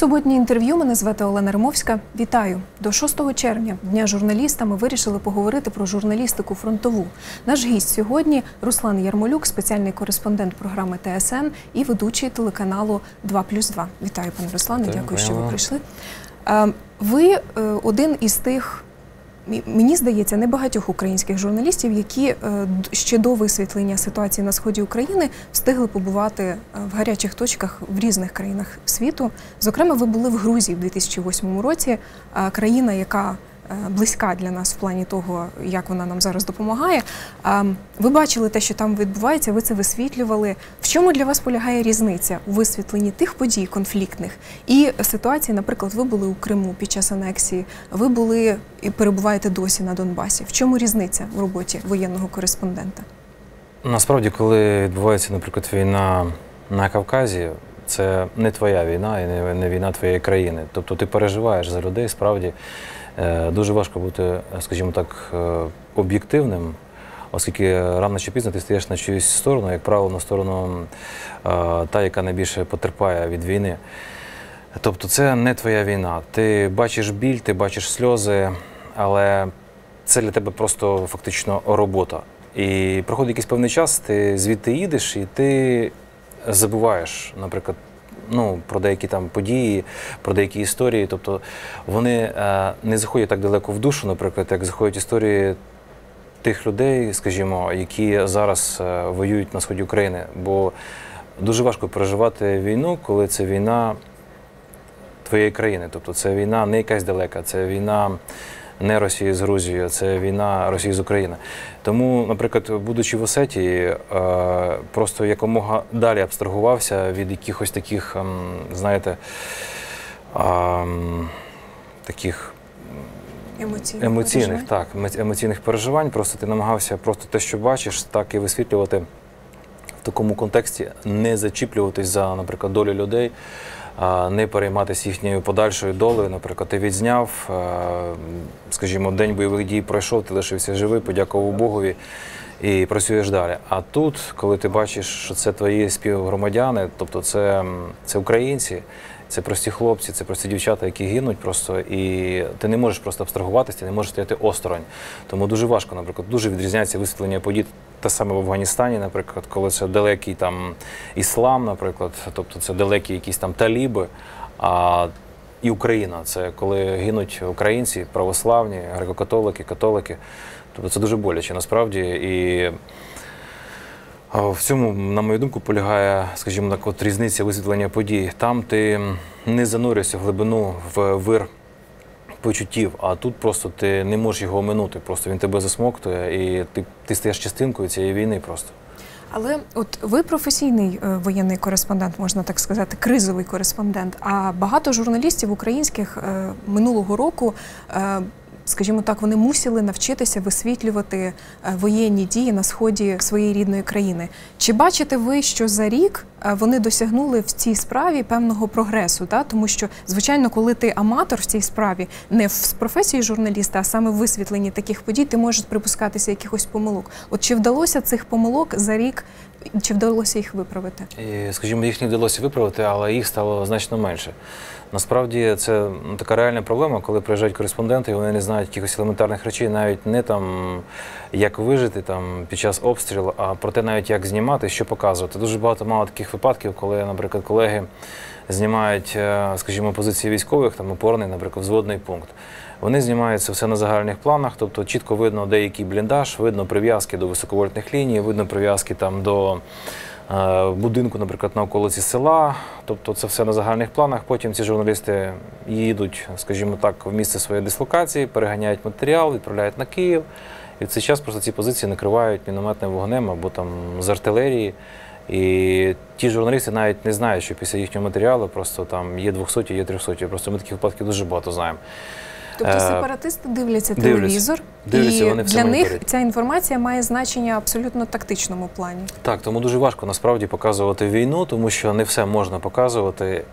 суботнє інтерв'ю. Мене звати Олена Римовська. Вітаю до 6 червня, дня журналіста. Ми вирішили поговорити про журналістику фронтову. Наш гість сьогодні Руслан Ярмолюк, спеціальний кореспондент програми ТСН і ведучий телеканалу 2+,2. Вітаю, пане Руслане. Дякую, що ви прийшли. Е, Ви е, один із тих. Мені здається, небагатьох українських журналістів, які е, ще до висвітлення ситуації на сході України встигли побувати е, в гарячих точках в різних країнах світу. Зокрема, ви були в Грузії в 2008 році, е, країна, яка близька для нас в плані того, як вона нам зараз допомагає. Ви бачили те, що там відбувається, ви це висвітлювали. В чому для вас полягає різниця у висвітленні тих подій конфліктних і ситуації, наприклад, ви були у Криму під час анексії, ви були і перебуваєте досі на Донбасі. В чому різниця в роботі воєнного кореспондента? Насправді, коли відбувається, наприклад, війна на Кавказі, це не твоя війна і не, війна твоєї країни. Тобто ти переживаєш за людей, справді е, дуже важко бути, скажімо так, е, об'єктивним, оскільки рано чи пізно ти стаєш на чиюсь сторону, як правило, на сторону е, та, яка найбільше потерпає від війни. Тобто це не твоя війна. Ти бачиш біль, ти бачиш сльози, але це для тебе просто фактично робота. І проходить якийсь певний час, ти звідти їдеш і ти забуваєш, наприклад, ну, про деякі там події, про деякі історії. Тобто вони е, не заходять так далеко в душу, наприклад, як заходять історії тих людей, скажімо, які зараз е, воюють на сході України. Бо дуже важко переживати війну, коли це війна твоєї країни. Тобто це війна не якась далека, це війна не Росії з Грузією, це війна Росії з України. Тому, наприклад, будучи в Осетії, е, просто якомога далі абстрагувався від якихось таких, ем, знаєте, ем, таких Емоційних, емоційних, так, емоційних переживань. Просто ти намагався просто те, що бачиш, так і висвітлювати в такому контексті, не зачіплюватись за, наприклад, долю людей, не перейматися їхньою подальшою долею. Наприклад, ти відзняв, скажімо, день бойових дій пройшов, ти лишився живий, подякував Богові. І працюєш далі. А тут, коли ти бачиш, що це твої співгромадяни, тобто це, це українці, це прості хлопці, це прості дівчата, які гинуть просто, і ти не можеш просто абстрагуватися, ти не можеш стояти осторонь. Тому дуже важко, наприклад, дуже відрізняється висвітлення подій те саме в Афганістані, наприклад, коли це далекий там іслам, наприклад, тобто це далекі якісь там таліби. А і Україна це коли гинуть українці, православні, греко-католики, католики. Тобто це дуже боляче насправді. І в цьому, на мою думку, полягає, скажімо так, от різниця висвітлення подій. Там ти не занурюєшся в глибину в вир почуттів, а тут просто ти не можеш його оминути. Просто він тебе засмоктує, і ти, ти стаєш частинкою цієї війни просто. Але от ви професійний е, воєнний кореспондент, можна так сказати, кризовий кореспондент. А багато журналістів українських е, минулого року. Скажімо так, вони мусили навчитися висвітлювати е, воєнні дії на сході своєї рідної країни. Чи бачите ви, що за рік е, вони досягнули в цій справі певного прогресу? Да? Тому що, звичайно, коли ти аматор в цій справі, не в професії журналіста, а саме в висвітленні таких подій, ти можеш припускатися якихось помилок. От чи вдалося цих помилок за рік, чи вдалося їх виправити? І, скажімо, їх не вдалося виправити, але їх стало значно менше. Насправді це ну, така реальна проблема, коли приїжджають кореспонденти, і вони не знають якихось елементарних речей, навіть не там як вижити там під час обстрілу, а про те, навіть як знімати, що показувати. Дуже багато мало таких випадків, коли, наприклад, колеги знімають, е, скажімо, позиції військових, там опорний, наприклад, взводний пункт. Вони знімають це все на загальних планах, тобто чітко видно деякий бліндаж, видно прив'язки до високовольтних ліній, видно прив'язки там до е, будинку, наприклад, на околиці села. Тобто це все на загальних планах. Потім ці журналісти їдуть, скажімо так, в місце своєї дислокації, переганяють матеріал, відправляють на Київ. І в цей час просто ці позиції накривають мінометним вогнем або там з артилерії. І ті журналісти навіть не знають, що після їхнього матеріалу просто там є 200, є 300. Просто ми таких випадків дуже багато знаємо. Тобто Е, сепаратисти дивляться телевізор, Дивляться, і вони для них моніторять. ця інформація має значення абсолютно тактичному плані. Так, тому дуже важко насправді показувати війну, тому що не все можна показувати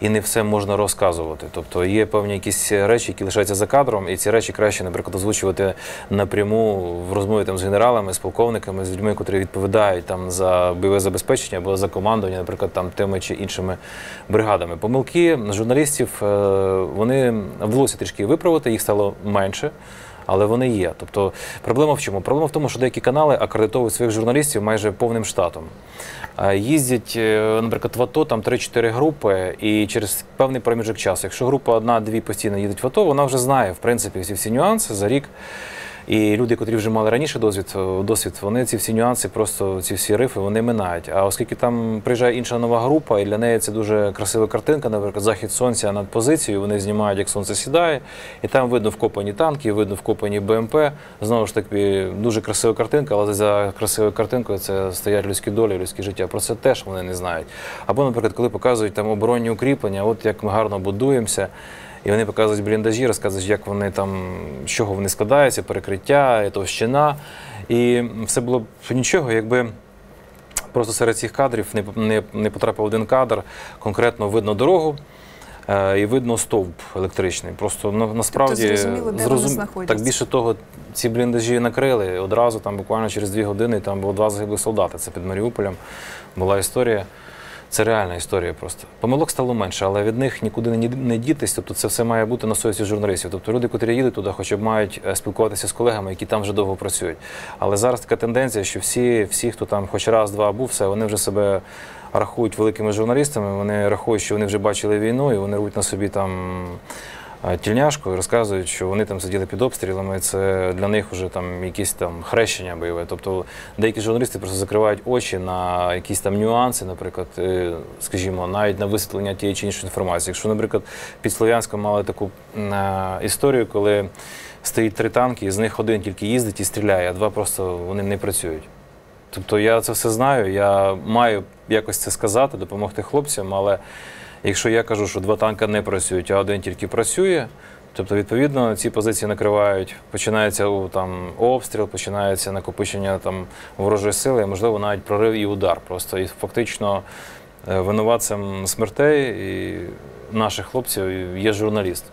і не все можна розказувати. Тобто є певні якісь речі, які лишаються за кадром, і ці речі краще, наприклад, озвучувати напряму в розмові там з генералами, з полковниками, з людьми, котрі відповідають там за бойове забезпечення або за командування, наприклад, там тими чи іншими бригадами. Помилки журналістів е, вони вдалося трішки виправити, їх стало менше. Але вони є. Тобто проблема в чому? Проблема в тому, що деякі канали акредитовують своїх журналістів майже повним штатом. Е, Їздять, е, наприклад, в АТО там 3-4 групи, і через певний проміжок часу. Якщо група одна-дві постійно їдуть в АТО, вона вже знає в принципі всі всі нюанси за рік. І люди, котрі вже мали раніше досвід, е, досвід, вони ці всі нюанси, просто ці всі рифи, вони минають. А оскільки там приїжджає інша нова група, і для неї це дуже красива картинка, наприклад, захід сонця над позицією, вони знімають, як сонце сідає, і там видно вкопані танки, видно вкопані БМП. Знову ж таки, дуже красива картинка, але за красивою картинкою це стоять людські долі, людське життя. Про це теж вони не знають. Або, наприклад, коли показують там оборонні укріплення, от як ми гарно будуємося. І вони показують бліндажі, розказують, як вони там, з чого вони складаються, перекриття, товщина. І все було б нічого, якби просто серед цих кадрів не, не, не потрапив один кадр, конкретно видно дорогу. е, І видно стовп електричний. Просто на, насправді Тобто зрозуміло, де вони знаходяться. так більше того, ці бліндажі накрили одразу, там буквально через дві години там було два загиблих солдати. Це під Маріуполем була історія. Це реальна історія просто. Помилок стало менше, але від них нікуди не дітись. Тобто це все має бути на совісті журналістів. Тобто люди, котрі їдуть туди, хоча б мають е, спілкуватися з колегами, які там вже довго працюють. Але зараз така тенденція, що всі, всі хто там хоч раз-два був, все, вони вже себе рахують великими журналістами. Вони рахують, що вони вже бачили війну, і вони рвуть на собі там. Тільняшку і розказують, що вони там сиділи під обстрілами. Це для них вже там якісь там хрещення бойове. Тобто деякі журналісти просто закривають очі на якісь там нюанси, наприклад, е, скажімо, навіть на висвітлення тієї чи іншої інформації. Якщо, наприклад, під Слов'янськом мали таку е, історію, коли стоїть три танки, і з них один тільки їздить і стріляє, а два просто вони не працюють. Тобто я це все знаю, я маю якось це сказати, допомогти хлопцям, але якщо я кажу, що два танки не працюють, а один тільки працює, тобто, відповідно, ці позиції накривають, починається там, обстріл, починається накопичення там, ворожої сили, можливо, навіть прорив і удар. Просто і фактично е, винуватцем смертей і наших хлопців є журналіст.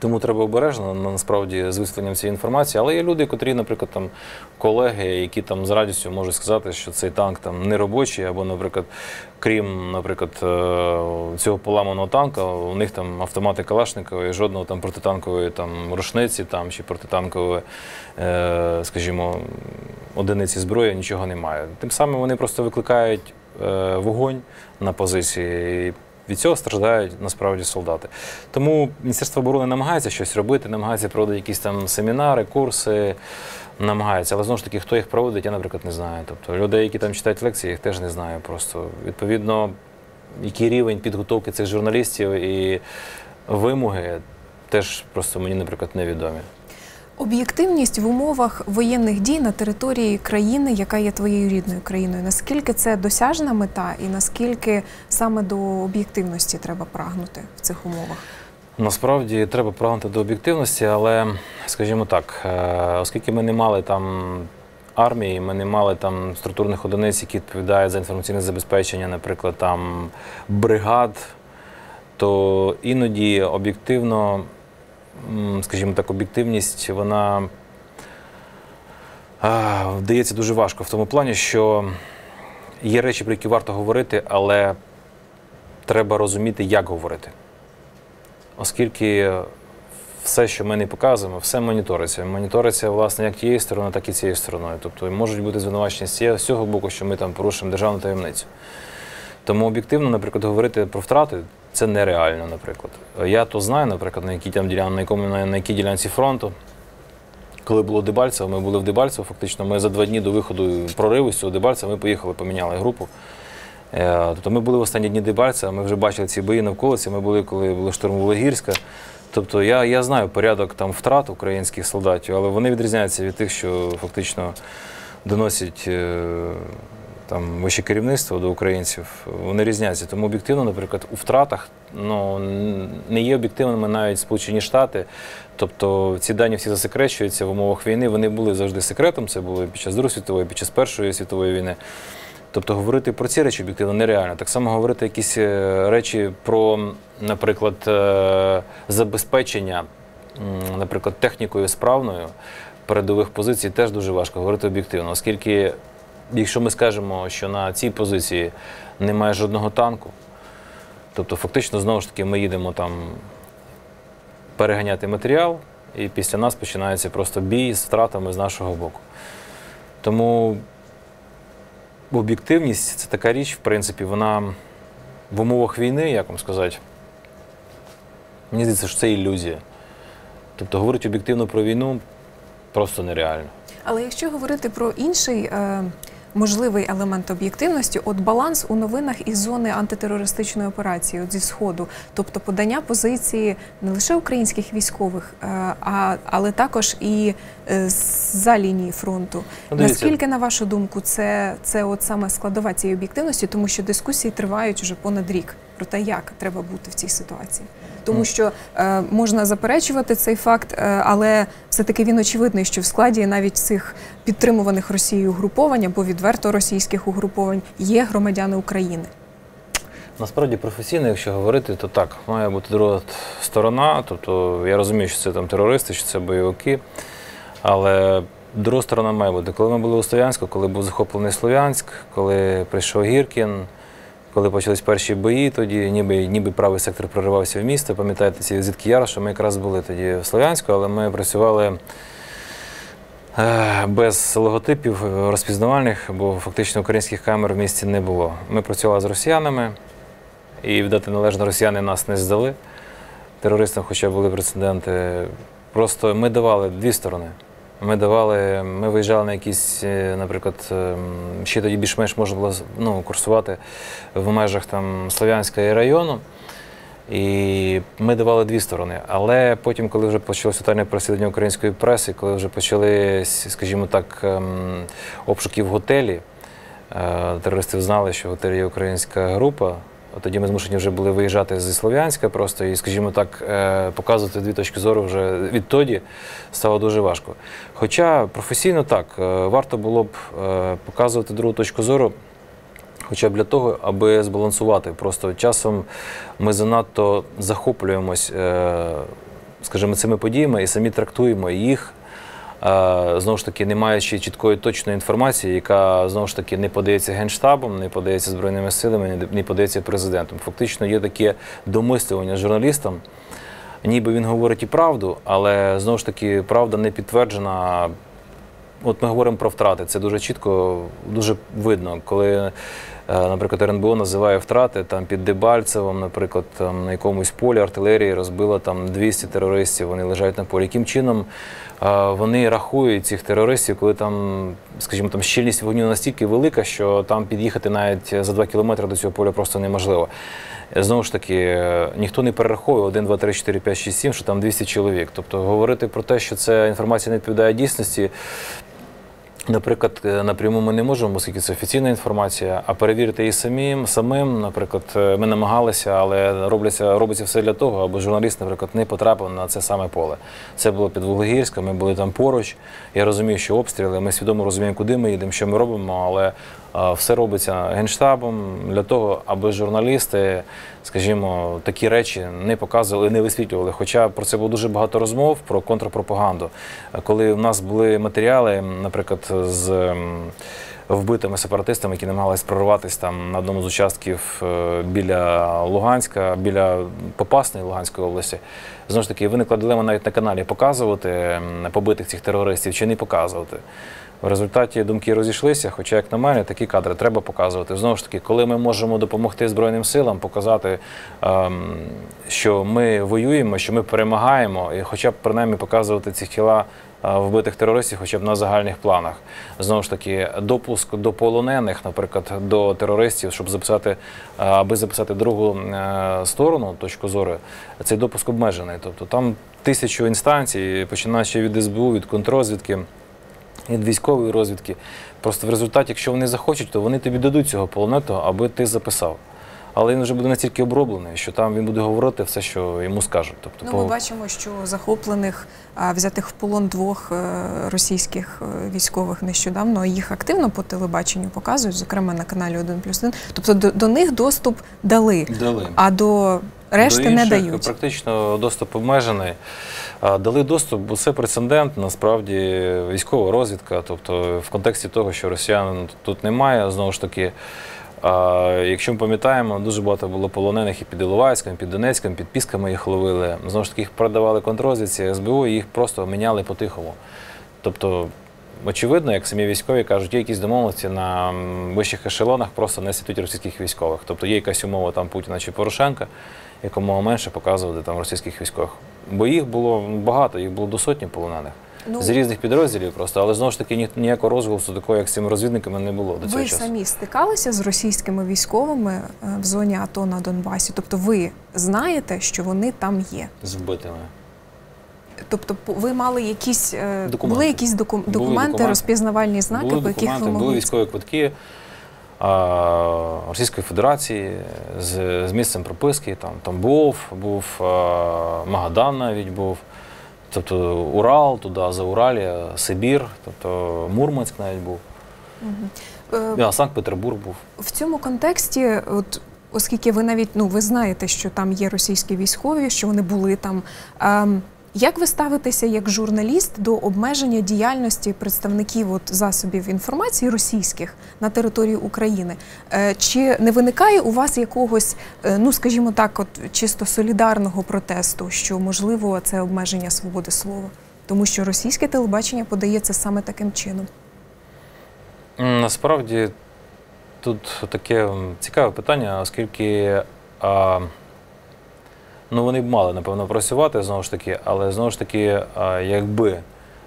Тому треба обережно на- насправді з висвітленням цієї інформації. Але є люди, котрі, наприклад, там колеги, які там з радістю можуть сказати, що цей танк там не робочий, або, наприклад, крім, наприклад, е, цього поламаного танка, у них там автомати Калашникова і жодного там протитанкової там рушниці там чи протитанкової, е, скажімо, одиниці зброї нічого немає. Тим самим вони просто викликають е, вогонь на позиції. Від цього страждають насправді солдати. Тому Міністерство оборони намагається щось робити, намагається проводити якісь там семінари, курси, намагається. Але знову ж таки, хто їх проводить, я, наприклад, не знаю. Тобто людей, які там читають лекції, їх теж не знаю. Просто відповідно, який рівень підготовки цих журналістів і вимоги теж просто мені, наприклад, невідомі. Об'єктивність в умовах воєнних дій на території країни, яка є твоєю рідною країною. Наскільки це досяжна мета, і наскільки саме до об'єктивності треба прагнути в цих умовах? Насправді треба прагнути до об'єктивності, але, скажімо так, е, оскільки ми не мали там армії, ми не мали там структурних одиниць, які відповідають за інформаційне забезпечення, наприклад, там бригад, то іноді об'єктивно, скажімо так, об'єктивність, вона вдається дуже важко в тому плані, що є речі, про які варто говорити, але треба розуміти, як говорити оскільки все, що ми не показуємо, все моніториться. Моніториться, власне, як тією стороною, так і цією стороною. Тобто можуть бути звинувачення з цього боку, що ми там порушуємо державну таємницю. Тому об'єктивно, наприклад, говорити про втрати це нереально, наприклад. Я то знаю, наприклад, на якій там ділян, на якому на, якій ділянці фронту. Коли було Дебальцево, ми були в Дебальцево, фактично ми за два дні до виходу прориву з цього Дебальцева, ми поїхали, поміняли групу. Е, Тобто ми були в останні дні Дебальцева, ми вже бачили ці бої навколиці, ми були, коли були штурмове Гірська. Тобто я, я знаю порядок там втрат українських солдатів, але вони відрізняються від тих, що фактично доносять е, там вище керівництво до українців, вони різняться. Тому об'єктивно, наприклад, у втратах ну, не є об'єктивними навіть Сполучені Штати. Тобто ці дані всі засекречуються в умовах війни. Вони були завжди секретом. Це було під час Другої світової, під час Першої світової війни. Тобто говорити про ці речі об'єктивно нереально. Так само говорити якісь е, речі про, наприклад, е, забезпечення, наприклад, технікою справною передових позицій теж дуже важко говорити об'єктивно, оскільки, якщо ми скажемо, що на цій позиції немає жодного танку, тобто фактично знову ж таки ми їдемо там переганяти матеріал, і після нас починається просто бій з втратами з нашого боку. Тому об'єктивність це така річ, в принципі, вона в умовах війни, як вам сказати, мені здається, що це ілюзія. Тобто говорити об'єктивно про війну просто нереально. Але якщо говорити про інший е, можливий елемент об'єктивності, от баланс у новинах із зони антитерористичної операції, от зі сходу, тобто подання позиції не лише українських військових, е, а але також і е, за лінії фронту. Ну, дивіться. Наскільки, на вашу думку, це, це от саме складова цієї об'єктивності, тому що дискусії тривають уже понад рік про те, як треба бути в цій ситуації. Тому що е, можна заперечувати цей факт, е, але все-таки він очевидний, що в складі навіть цих підтримуваних Росією угруповань або відверто російських угруповань є громадяни України. Насправді професійно, якщо говорити, то так, має бути друга сторона. Тобто я розумію, що це там терористи, що це бойовики. Але друга сторона має бути. Коли ми були у Слов'янську, коли був захоплений Слов'янськ, коли прийшов Гіркін, коли почались перші бої, тоді ніби, ніби правий сектор проривався в місто. Пам'ятаєте ці візитки Яра, що ми якраз були тоді в Слов'янську, але ми працювали е, без логотипів розпізнавальних, бо фактично українських камер в місті не було. Ми працювали з росіянами, і віддати належно росіяни нас не здали. Терористам, хоча були прецеденти. Просто ми давали дві сторони. Ми давали, ми виїжджали на якісь, е, наприклад, ем, ще тоді більш-менш можна було ну, курсувати в межах там Слов'янська і району. І ми давали дві сторони. Але потім, коли вже почалося тотальне переслідування української преси, коли вже почали, скажімо так, ем, обшуки в готелі, е, терористи знали, що в готелі є українська група. Тоді ми змушені вже були виїжджати зі Слов'янська просто і, скажімо так, е, показувати дві точки зору вже відтоді стало дуже важко. Хоча професійно так, е, варто було б е, показувати другу точку зору, хоча б для того, аби збалансувати. Просто часом ми занадто захоплюємось, скажімо, цими подіями і самі трактуємо їх. Е, Знову ж таки, не маючи чіткої точної інформації, яка знову ж таки не подається генштабом, не подається збройними силами, не- подається президентом. Фактично є таке домислювання журналістам, ніби він говорить і правду, але знову ж таки правда не підтверджена. От ми говоримо про втрати. Це дуже чітко, дуже видно, коли, наприклад, РНБО називає втрати там під Дебальцевом, наприклад, там на якомусь полі артилерії розбило там 200 терористів. Вони лежать на полі. Яким чином е, вони рахують цих терористів, коли там, скажімо, там щільність вогню настільки велика, що там під'їхати навіть за 2 кілометри до цього поля просто неможливо. Е, Знову ж таки, е, ніхто не перераховує 1, 2, 3, 4, 5, 6, 7, що там 200 чоловік. Тобто говорити про те, що ця інформація не відповідає дійсності. Наприклад, е, напряму ми не можемо, оскільки це офіційна інформація, а перевірити її самим, самим, наприклад, е, ми намагалися, але робляться, робиться все для того, аби журналіст, наприклад, не потрапив на це саме поле. Це було під Вологірськом, ми були там поруч. Я розумію, що обстріли, ми свідомо розуміємо, куди ми їдемо, що ми робимо, але все робиться генштабом для того, аби журналісти, скажімо, такі речі не показували, не висвітлювали. Хоча про це було дуже багато розмов про контрпропаганду. Коли в нас були матеріали, наприклад, з ем, вбитими сепаратистами, які намагались прорватися там на одному з участків е, біля Луганська, біля Попасної Луганської області. Знову ж таки, виникла дилема навіть на каналі показувати ем, побитих цих терористів чи не показувати. В результаті думки розійшлися, хоча, як на мене, такі кадри треба показувати. Знову ж таки, коли ми можемо допомогти Збройним силам, показати, ем, що ми воюємо, що ми перемагаємо, і хоча б принаймні показувати ці тіла е, вбитих терористів, хоча б на загальних планах. Знову ж таки, допуск до полонених, наприклад, до терористів, щоб записати, е, аби записати другу е, сторону, точку зору, цей допуск обмежений. Тобто там тисячу інстанцій, починаючи від СБУ, від контрозвідки від військової розвідки. Просто в результаті, якщо вони захочуть, то вони тобі дадуть цього полонетого, аби ти записав. Але він вже буде настільки оброблений, що там він буде говорити все, що йому скажуть. Тобто, Ну, по- ми бачимо, що захоплених, взятих в полон двох е, російських е, військових нещодавно їх активно по телебаченню показують, зокрема на каналі 1 плюс 1. Тобто до, до них доступ дали, дали. а до решти До не дають. Практично доступ обмежений. Дали доступ, бо це прецедент, насправді військова розвідка. Тобто, в контексті того, що росіян тут немає, знову ж таки. Якщо ми пам'ятаємо, дуже багато було полонених і під Іловайськом, і під Донецьком, під Пісками їх ловили. Знову ж таки, їх продавали контррозвідці СБУ і їх просто міняли по-тихому. Тобто, очевидно, як самі військові кажуть, є якісь домовленості на вищих ешелонах, просто не світуть російських військових. Тобто є якась умова там Путіна чи Порошенка, якомога менше показувати там російських військових. Бо їх було багато, їх було до сотні полонених. Ну, З різних підрозділів просто, але знову ж таки ні- ніякого розголосу такого, як з цими розвідниками, не було до цього ви часу. самі стикалися з російськими військовими е, в зоні АТО на Донбасі? Тобто ви знаєте, що вони там є? З вбитими. Тобто ви мали якісь е, Документи. були якісь доку- Були документи, документи. розпізнавальні знаки, були по яких документи, ви могли були військові квитки а, Російської Федерації з, з місцем прописки. Там Тамбов був, а, Магадан навіть був. Тобто Урал, туди, за Уралія, Сибір, тобто Мурманськ навіть був. Угу. Да, Санкт-Петербург був. В цьому контексті, от оскільки ви навіть ну ви знаєте, що там є російські військові, що вони були там. ем, як ви ставитеся як журналіст до обмеження діяльності представників от засобів інформації російських на території України? Е, Чи не виникає у вас якогось, е, ну скажімо так, от чисто солідарного протесту, що можливо це обмеження свободи слова? Тому що російське телебачення подає це саме таким чином. Насправді тут таке цікаве питання, оскільки а, ну, вони б мали, напевно, працювати знову ж таки, але знову ж таки, якби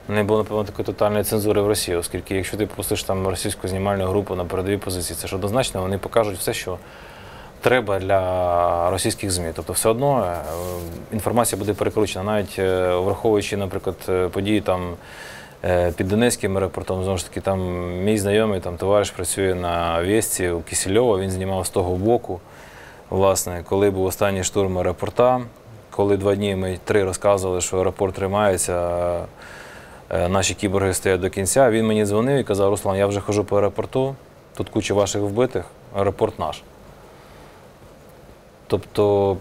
не було, напевно, такої тотальної цензури в Росії, оскільки якщо ти пустиш там російську знімальну групу на передові позиції, це ж однозначно, вони покажуть все, що треба для російських ЗМІ. Тобто все одно е, інформація буде перекручена, навіть е, враховуючи, наприклад, е, події там. Під Донецьким аеропортом, знову ж таки, там мій знайомий там, товариш працює на Весті у Кисельова, він знімав з того боку. Власне, коли був останній штурм аеропорта, коли два дні ми три розказували, що аеропорт тримається, е, наші кіборги стоять до кінця, він мені дзвонив і казав, Руслан, я вже хожу по аеропорту, тут куча ваших вбитих, аеропорт наш. Тобто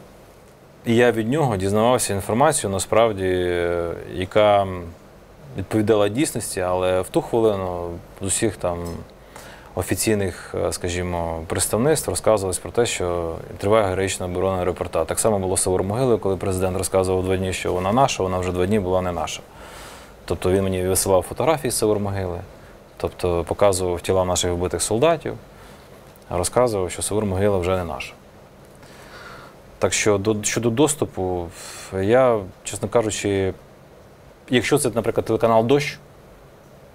я від нього дізнавався інформацію, насправді, е, яка відповідала дійсності, але в ту хвилину з усіх там офіційних, е, скажімо, представництв розказувалось про те, що триває героїчна оборона аеропорта. Так само було Савор-Могилою, коли президент розказував два дні, що вона наша, вона вже два дні була не наша. Тобто він мені висилав фотографії з Савор-Могили, тобто показував тіла наших вбитих солдатів, розказував, що Савор-Могила вже не наша. Так що до, щодо доступу, я, чесно кажучи, якщо це, наприклад, телеканал Дощ,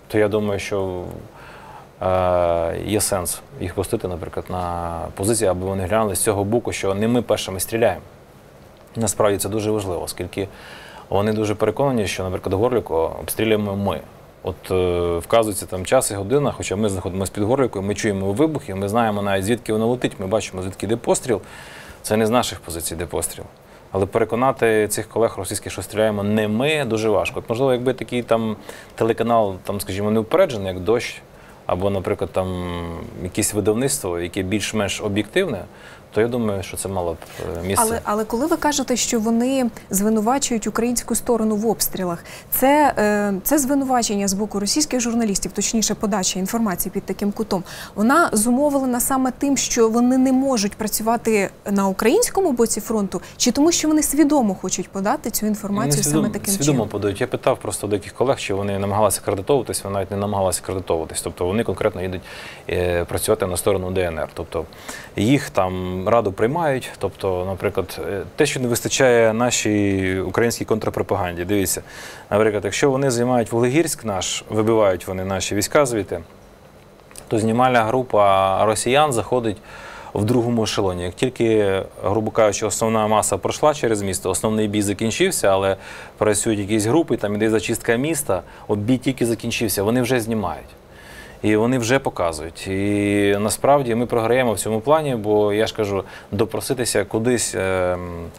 то я думаю, що є сенс їх пустити, наприклад, на позиції, аби вони глянули з цього боку, що не ми першими стріляємо. Насправді це дуже важливо, оскільки вони дуже переконані, що, наприклад, Горліко обстрілюємо ми. От е, вказується там час і година, хоча ми знаходимося під Горлікою, ми чуємо вибухи, ми знаємо навіть звідки воно летить, ми бачимо, звідки йде постріл. Це не з наших позицій, де постріл. Але переконати цих колег російських, що стріляємо не ми, дуже важко. От, можливо, якби такий там телеканал, там, скажімо, не упереджений, як дощ, або, наприклад, там якесь видавництво, яке більш-менш об'єктивне, то я думаю, що це мало б е, місце. Але, але коли ви кажете, що вони звинувачують українську сторону в обстрілах, це, е, це звинувачення з боку російських журналістів, точніше, подача інформації під таким кутом, вона зумовлена саме тим, що вони не можуть працювати на українському боці фронту, чи тому, що вони свідомо хочуть подати цю інформацію Вони свідомо, саме таким свідомо чином? подають. Я питав просто деяких колег, чи вони намагалися кредитовуватись, вони навіть не намагалися кредитовуватись. Тобто вони конкретно їдуть е, працювати на сторону ДНР. Тобто їх там раду приймають. Тобто, наприклад, е, те, що не вистачає нашій українській контрпропаганді. Дивіться, наприклад, якщо вони займають Вуглегірськ наш, вибивають вони наші війська звідти, то знімальна група росіян заходить в другому ешелоні. Як тільки, грубо кажучи, основна маса пройшла через місто, основний бій закінчився, але працюють якісь групи, там іде зачистка міста, от бій тільки закінчився, вони вже знімають. І вони вже показують. І насправді ми програємо в цьому плані, бо я ж кажу, допроситися кудись. ем,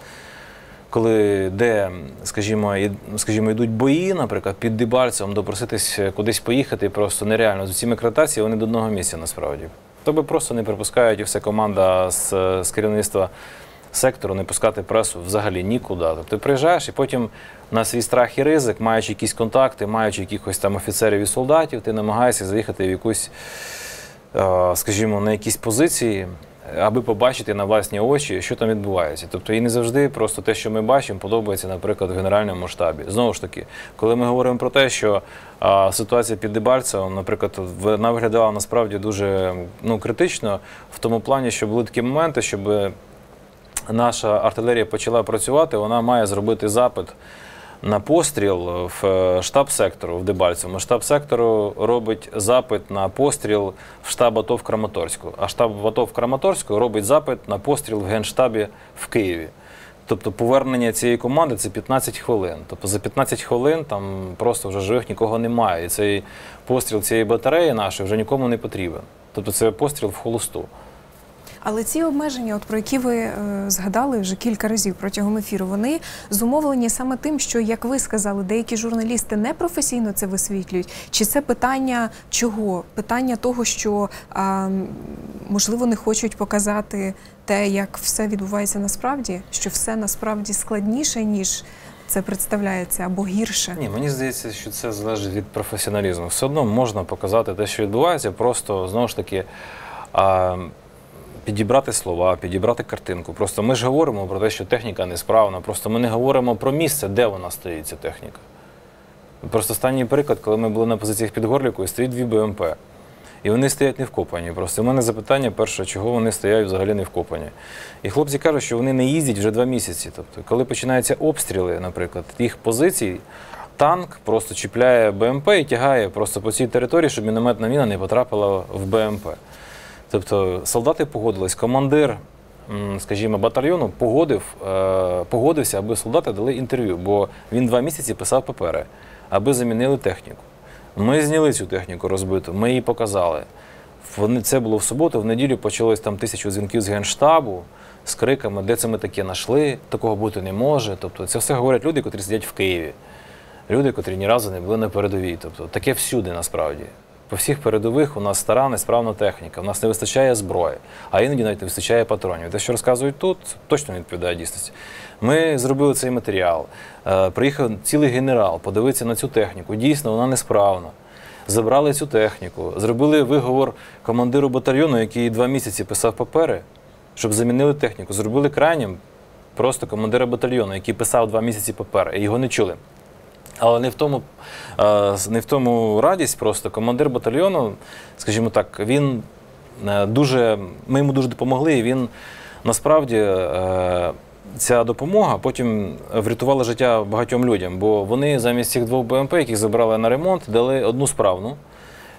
коли де, скажімо, скажімо, йдуть бої, наприклад, під Дебальцем, допроситись кудись поїхати просто нереально. З цими акредитації вони до одного місця насправді. Тобі просто не припускають, і все команда з, з керівництва сектору не пускати пресу взагалі нікуди. Тобто ти приїжджаєш і потім на свій страх і ризик, маючи якісь контакти, маючи якихось там офіцерів і солдатів, ти намагаєшся заїхати в якусь, е, скажімо, на якісь позиції, аби побачити на власні очі, що там відбувається. Тобто і не завжди просто те, що ми бачимо, подобається, наприклад, в генеральному штабі. Знову ж таки, коли ми говоримо про те, що а, ситуація під Дебальцевом, наприклад, вона виглядала насправді дуже ну, критично в тому плані, що були такі моменти, щоб наша артилерія почала працювати, вона має зробити запит на постріл в е, штаб сектору в Дебальцевому. Штаб сектору робить запит на постріл в штаб АТО в Краматорську, а штаб АТО в Краматорську робить запит на постріл в Генштабі в Києві. Тобто повернення цієї команди це 15 хвилин. Тобто за 15 хвилин там просто вже живих нікого немає. І цей постріл цієї батареї нашої вже нікому не потрібен. Тобто це постріл в холосту. Але ці обмеження, от про які ви е, згадали вже кілька разів протягом ефіру, вони зумовлені саме тим, що, як ви сказали, деякі журналісти непрофесійно це висвітлюють. Чи це питання чого? Питання того, що можливо не хочуть показати те, як все відбувається насправді, що все насправді складніше, ніж це представляється, або гірше. Ні, мені здається, що це залежить від професіоналізму. Все одно можна показати те, що відбувається, просто знову ж таки підібрати слова, підібрати картинку. Просто ми ж говоримо про те, що техніка несправна. Просто ми не говоримо про місце, де вона стоїть, ця техніка. Просто останній приклад, коли ми були на позиціях під Горлікою, стоїть дві БМП. І вони стоять не вкопані. Просто у мене запитання перше, чого вони стоять взагалі не вкопані. І хлопці кажуть, що вони не їздять вже два місяці. Тобто, коли починаються обстріли, наприклад, їх позицій, танк просто чіпляє БМП і тягає просто по цій території, щоб мінометна міна не потрапила в БМП. Тобто солдати погодились, командир, скажімо, батальйону погодив, е, погодився, аби солдати дали інтерв'ю, бо він два місяці писав папери, аби замінили техніку. Ми зняли цю техніку розбиту, ми її показали. Це було в суботу, в неділю почалось там тисячу дзвінків з Генштабу з криками, де це ми таке знайшли, такого бути не може. Тобто це все говорять люди, котрі сидять в Києві. Люди, котрі ні разу не були на передовій. Тобто таке всюди насправді. По всіх передових у нас стара несправна техніка, у нас не вистачає зброї, а іноді навіть не вистачає патронів. Те, що розказують тут, точно не відповідає дійсності. Ми зробили цей матеріал. Е, Приїхав цілий генерал, подивитися на цю техніку. Дійсно, вона несправна. Забрали цю техніку, зробили виговор командиру батальйону, який два місяці писав папери, щоб замінили техніку. Зробили крайнім просто командира батальйону, який писав два місяці папери, і його не чули. Але не в тому, е, не в тому радість, просто командир батальйону, скажімо так, він е, дуже, ми йому дуже допомогли, і він насправді е, ця допомога потім врятувала життя багатьом людям, бо вони замість цих двох БМП, яких забрали на ремонт, дали одну справну.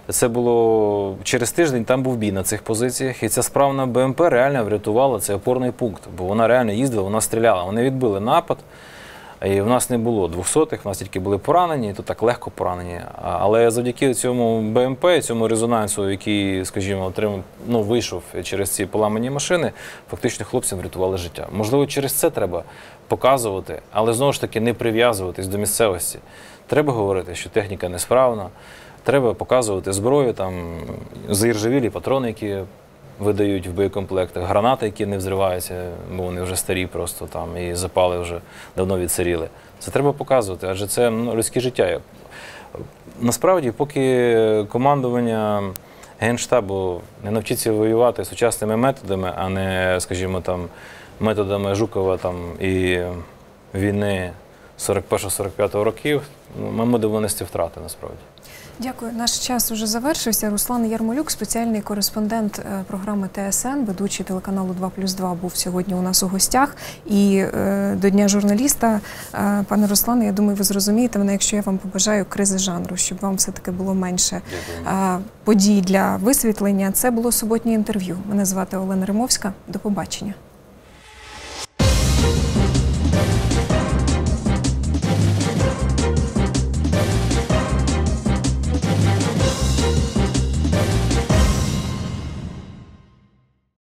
Це було через тиждень, там був бій на цих позиціях, і ця справна БМП реально врятувала цей опорний пункт, бо вона реально їздила, вона стріляла. Вони відбили напад. І в нас не було двохсотих, в нас тільки були поранені, то так легко поранені. Але завдяки цьому БМП, цьому резонансу, який, скажімо, отримав, ну, вийшов через ці поламані машини, фактично хлопцям врятували життя. Можливо, через це треба показувати, але знову ж таки не прив'язуватись до місцевості. Треба говорити, що техніка несправна, треба показувати зброю, там заіржавілі патрони, які видають в боєкомплектах, гранати, які не взриваються, бо вони вже старі просто там і запали вже давно відсиріли. Це треба показувати, адже це ну, людське життя. Насправді, поки командування Генштабу не навчиться воювати сучасними методами, а не, скажімо, там, методами Жукова там, і війни 41-45 років, ну, ми будемо нести втрати насправді. Дякую. Наш час уже завершився. Руслан Ярмолюк, спеціальний кореспондент е, програми ТСН, ведучий телеканалу 2 плюс 2, був сьогодні у нас у гостях. І е, до Дня журналіста, е, пане Руслане, я думаю, ви зрозумієте мене, якщо я вам побажаю кризи жанру, щоб вам все-таки було менше е, подій для висвітлення. Це було суботнє інтерв'ю. Мене звати Олена Римовська. До побачення.